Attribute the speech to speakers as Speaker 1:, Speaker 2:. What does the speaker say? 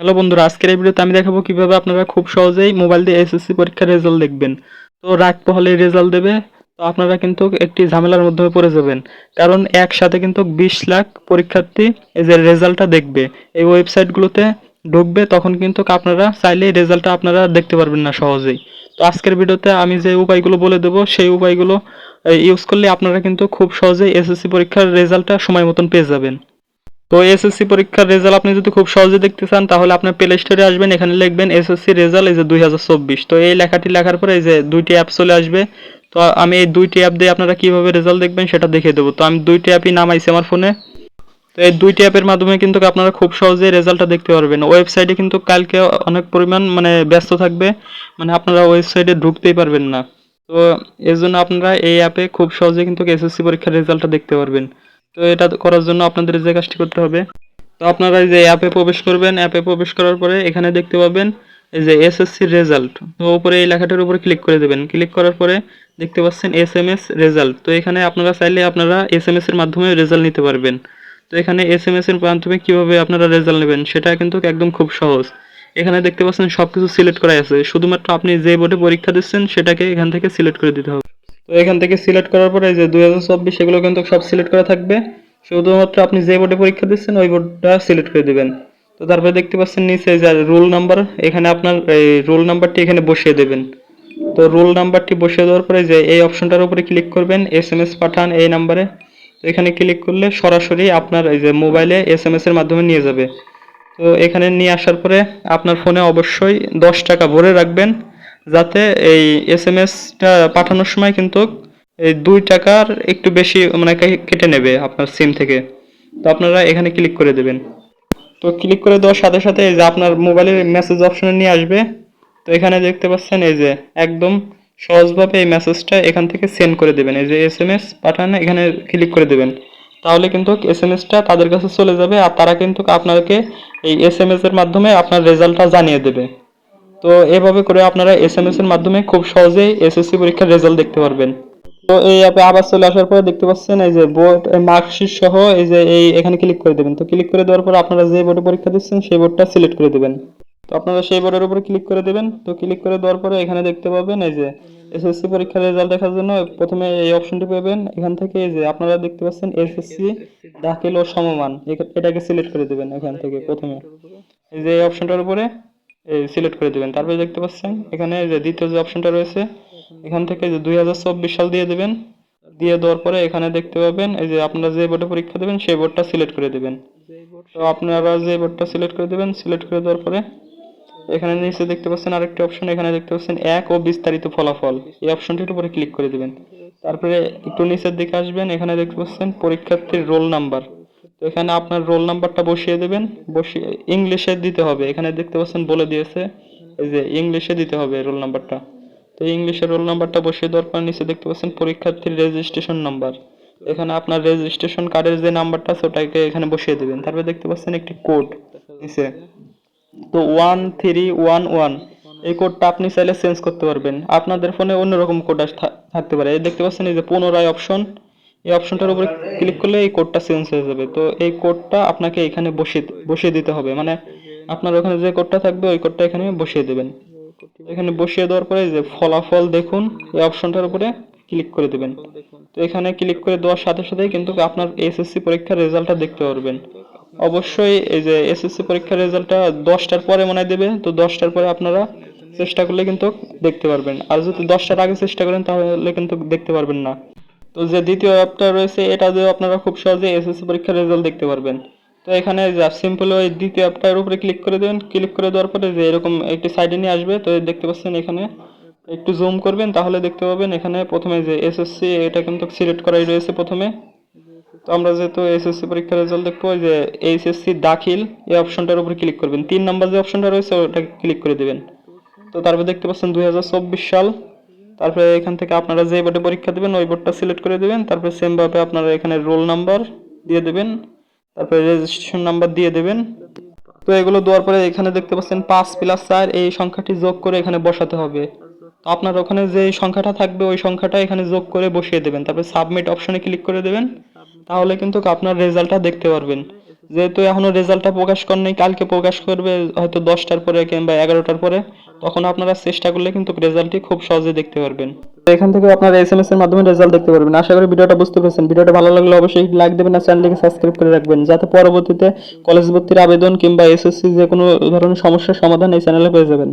Speaker 1: Hello বন্ধুরা, আজকের এই ভিডিওতে আমি দেখাবো কীভাবে আপনারা খুব সহজেই মোবাইল দিয়ে এসএসসি পরীক্ষার রেজাল্ট দেখবেন। তো রাত পহলে রেজাল্ট দেবে, তো আপনারা কিন্তু একটি ঝামেলার মাধ্যমে পড়ে যাবেন। কারণ একসাথে কিন্তু বিশ লাখ পরীক্ষার্থী এই যে রেজাল্টটা দেখবে, এই ওয়েবসাইটগুলোতে ঢুকবে, তখন কিন্তু আপনারা চাইলেই রেজাল্টটা আপনারা দেখতে পারবেন না সহজেই। তো আজকের ভিডিওতে আমি যে উপায়গুলো বলে দেবো, সেই উপায়গুলো ইউজ করলে আপনারা কিন্তু খুব সহজেই এসএসসি পরীক্ষার রেজাল্টটা সময় মতন পেয়ে যাবেন। তো এসএসসি পরীক্ষার রেজাল্ট আপনি যদি খুব সহজে দেখতে চান, তাহলে আপনার প্লে স্টোরে আসবেন, এখানে লিখবেন এসএসসি রেজাল্ট এই যে দুই তো এই লেখাটি লেখার পরে এই যে দুইটি অ্যাপ চলে আসবে। তো আমি এই দুইটি অ্যাপ দিয়ে আপনারা কীভাবে রেজাল্ট দেখবেন সেটা দেখিয়ে দেবো। তো আমি দুইটি অ্যাপই নামাইছি আমার ফোনে তো এই দুইটি অ্যাপের মাধ্যমে কিন্তু আপনারা খুব সহজেই রেজাল্টটা দেখতে পারবেন। ওয়েবসাইটে কিন্তু কালকে অনেক পরিমাণ মানে ব্যস্ত থাকবে মানে আপনারা ওয়েবসাইটে ঢুকতেই পারবেন না। তো এর জন্য আপনারা এই অ্যাপে খুব সহজে কিন্তু এসএসসি পরীক্ষার রেজাল্টটা দেখতে পারবেন। তো এটা করার জন্য আপনাদের যে কাজটি করতে হবে, তো আপনারা যে অ্যাপে প্রবেশ করবেন অ্যাপে প্রবেশ করার পরে এখানে দেখতে পাবেন এই যে এসএসসি রেজাল্ট তো উপরে এই লেখাটার উপরে ক্লিক করে দেবেন। ক্লিক করার পরে দেখতে পাচ্ছেন এস এম এস রেজাল্ট তো এখানে আপনারা চাইলে আপনারা এস এম এস এর মাধ্যমে রেজাল্ট নিতে পারবেন। তো এখানে এস এম এস এর মাধ্যমে কীভাবে আপনারা রেজাল্ট নেবেন, সেটা কিন্তু একদম খুব সহজ। এখানে দেখতে পাচ্ছেন সব কিছু সিলেক্ট করা আছে, শুধুমাত্র আপনি যে বোর্ডে পরীক্ষা দিচ্ছেন, সেটাকে এখান থেকে সিলেক্ট করে দিতে হবে। তো এখান থেকে সিলেক্ট করার পরে যে দুই হাজার চব্বিশ এগুলো কিন্তু সব সিলেক্ট করা থাকবে। শুধুমাত্র আপনি যে বোর্ডে পরীক্ষা দিচ্ছেন, ওই বোর্ডটা সিলেক্ট করে দিবেন। তো তারপরে দেখতে পাচ্ছেন নিচে যে রোল নাম্বার এখানে আপনার এই রোল নাম্বারটি এখানে বসিয়ে দেবেন। তো রোল নাম্বারটি বসিয়ে দেওয়ার পরে যে এই অপশনটার উপরে ক্লিক করবেন এস এম এস পাঠান এই নাম্বারে তো এখানে ক্লিক করলে সরাসরি আপনার এই যে মোবাইলে এস এম এস এর মাধ্যমে নিয়ে যাবে। তো এখানে নিয়ে আসার পরে আপনার ফোনে অবশ্যই দশ টাকা ভরে রাখবেন। যাতে এই এস এম এসটা পাঠানোর সময় কিন্তু এই দুই টাকার একটু বেশি মানে কেটে নেবে আপনার সিম থেকে। তো আপনারা এখানে ক্লিক করে দেবেন। তো ক্লিক করে দেওয়ার সাথে সাথে এই যে আপনার মোবাইলের মেসেজ অপশনে নিয়ে আসবে। তো এখানে দেখতে পাচ্ছেন এই যে একদম সহজভাবে এই মেসেজটা এখান থেকে সেন্ড করে দেবেন। এই যে এস এম এস পাঠান, এখানে ক্লিক করে দেবেন। তাহলে কিন্তু এস এম এসটা তাদের কাছে চলে যাবে আর তারা কিন্তু আপনাকে এই এস এম এস এর মাধ্যমে আপনার রেজাল্টটা জানিয়ে দেবে। তো এভাবে করে আপনারা এস এম এস এর মাধ্যমে খুব সহজেই এসএসসি পরীক্ষার রেজাল্ট দেখতে পারবেন। তো এই অ্যাপে আবার চলে আসার পরে দেখতে পাচ্ছেন, এই যে বোর্ড মার্কশিট সহ এই যে এই এখানে ক্লিক করে দেবেন। তো ক্লিক করে দেওয়ার পর আপনারা যে বোর্ডে পরীক্ষা দিচ্ছেন, সেই বোর্ডটা সিলেক্ট করে দেবেন। তো আপনারা সেই বোর্ডের উপরে ক্লিক করে দেবেন। তো ক্লিক করে দেওয়ার পরে এখানে দেখতে পাবেন, এই যে এসএসসি পরীক্ষার রেজাল্ট দেখার জন্য প্রথমে এই অপশনটি পাবেন। এখান থেকে এই যে আপনারা দেখতে পাচ্ছেন এসএসসি দাখিল ও সমমান। এটাকে সিলেক্ট করে দেবেন এখান থেকে প্রথমে। এই যে এই অপশনটার উপরে সিলেক্ট করে দেবেন। তারপরে দেখতে পাচ্ছেন, এখানে যে দ্বিতীয় যে অপশনটা রয়েছে, এখান থেকে যে দুই হাজার চব্বিশ সাল দিয়ে দেবেন। দিয়ে দেওয়ার পরে এখানে দেখতে পাবেন, এই যে আপনারা যে বোর্ডে পরীক্ষা দেবেন, সেই বোর্ডটা সিলেক্ট করে দেবেন। তো আপনারা যে বোর্ডটা সিলেক্ট করে দেবেন সিলেক্ট করে দেওয়ার পরে এখানে নিচে দেখতে পাচ্ছেন আরেকটি অপশন এখানে দেখতে পাচ্ছেন এক ও বিস্তারিত ফলাফল। এই অপশনটির উপরে ক্লিক করে দেবেন। তারপরে একটু নিচের দিকে আসবেন, এখানে দেখতে পাচ্ছেন পরীক্ষার্থীর রোল নাম্বার এখানে আপনার রোল নাম্বারটা বসিয়ে দেবেন। বসিয়ে ইংলিশে দিতে হবে। এখানে দেখতে পাচ্ছেন বলে দিয়েছে। এই যে ইংলিশে দিতে হবে রোল নাম্বারটা তো ইংলিশের রোল নাম্বারটা বসিয়ে দেওয়ার পর নিচে দেখতে পাচ্ছেন পরীক্ষার্থীর রেজিস্ট্রেশন নাম্বার এখানে আপনার রেজিস্ট্রেশন কার্ডের যে নাম্বারটা আছে, ওটাকে এখানে বসিয়ে দেবেন। তারপরে দেখতে পাচ্ছেন একটি কোড নিচে তো ওয়ান থ্রি ওয়ান ওয়ান এই কোডটা আপনি চাইলে চেঞ্জ করতে পারবেন। আপনাদের ফোনে অন্যরকম কোড থাকতে পারে। দেখতে পাচ্ছেন এই যে পুনরায় অপশন এই অপশনটার উপরে ক্লিক করলে এই কোডটা চেঞ্জ হয়ে যাবে। তো এই কোডটা আপনাকে এখানে বসিয়ে বসিয়ে দিতে হবে। মানে আপনার ওখানে যে কোডটা থাকবে, ওই কোডটা এখানে বসিয়ে দেবেন। এখানে বসিয়ে দেওয়ার পরে যে ফলাফল দেখুন, এই অপশনটার উপরে ক্লিক করে দেবেন। তো এখানে ক্লিক করে দেওয়ার সাথে সাথেই কিন্তু আপনার এসএসসি পরীক্ষার রেজাল্টটা দেখতে পারবেন। অবশ্যই এই যে এসএসসি পরীক্ষার রেজাল্টটা দশটার পরে মনে দেবে। তো দশটার পরে আপনারা চেষ্টা করলে কিন্তু দেখতে পারবেন। আর যদি দশটার আগে চেষ্টা করেন, তাহলে কিন্তু দেখতে পারবেন না। তো যে দ্বিতীয় অ্যাপটা রয়েছে, এটা দিয়েও আপনারা খুব সহজে এসএসসি পরীক্ষার রেজাল্ট দেখতে পারবেন। তো এখানে যা সিম্পল ওই দ্বিতীয় অ্যাপটার উপরে ক্লিক করে দেবেন। ক্লিক করে দেওয়ার পরে যে এরকম একটি সাইডে নিয়ে আসবে, তো দেখতে পাচ্ছেন এখানে একটু জুম করবেন, তাহলে দেখতে পাবেন এখানে প্রথমে যে এসএসসি এটা কিন্তু সিলেক্ট করাই রয়েছে প্রথমে। তো আমরা যেহেতু এসএসসি পরীক্ষার রেজাল্ট দেখব যে এইচএসসি দাখিল, এই অপশনটার উপরে ক্লিক করবেন। তিন নাম্বার যে অপশনটা রয়েছে ওটা ক্লিক করে দেবেন। তো তারপর দেখতে পাচ্ছেন দু হাজার চব্বিশ সাল তারপরে এখান থেকে আপনারা যে বোর্ডে পরীক্ষা দেবেন, ওই বোর্ডটা সিলেক্ট করে দেবেন। তারপরে সেম ভাবে আপনারা এখানে রোল নাম্বার দিয়ে দেবেন। তারপরে রেজিস্ট্রেশন নাম্বার দিয়ে দেবেন। তো এগুলো দেওয়ার পরে এখানে দেখতে পাচ্ছেন পাঁচ প্লাস চার, এই সংখ্যাটি যোগ করে এখানে বসাতে হবে। তো আপনার ওখানে যে সংখ্যাটা থাকবে, ওই সংখ্যাটা এখানে যোগ করে বসিয়ে দেবেন। তারপরে সাবমিট অপশনে ক্লিক করে দেবেন। তাহলে কিন্তু আপনার রেজাল্টটা দেখতে পারবেন। যেহেতু এখনও রেজাল্টটা প্রকাশ করেনি কালকে প্রকাশ করবে হয়তো দশটার পরে কিংবা এগারোটার পরে, তখন আপনারা চেষ্টা করলে কিন্তু রেজাল্টটি খুব সহজে দেখতে পারবেন। তো এখান থেকে আপনারা এস এম এস এর মাধ্যমে রেজাল্ট দেখতে পারবেন। আশা করি ভিডিওটা বুঝতে পেরেছেন। ভিডিওটা ভালো লাগলে অবশ্যই লাইক দেবেন আর চ্যানেলটিকে সাবস্ক্রাইব করে রাখবেন, যাতে পরবর্তীতে কলেজ ভর্তির আবেদন কিংবা এসএসসি যে কোনো ধরনের সমস্যার সমাধান এই চ্যানেলে পেয়ে যাবেন।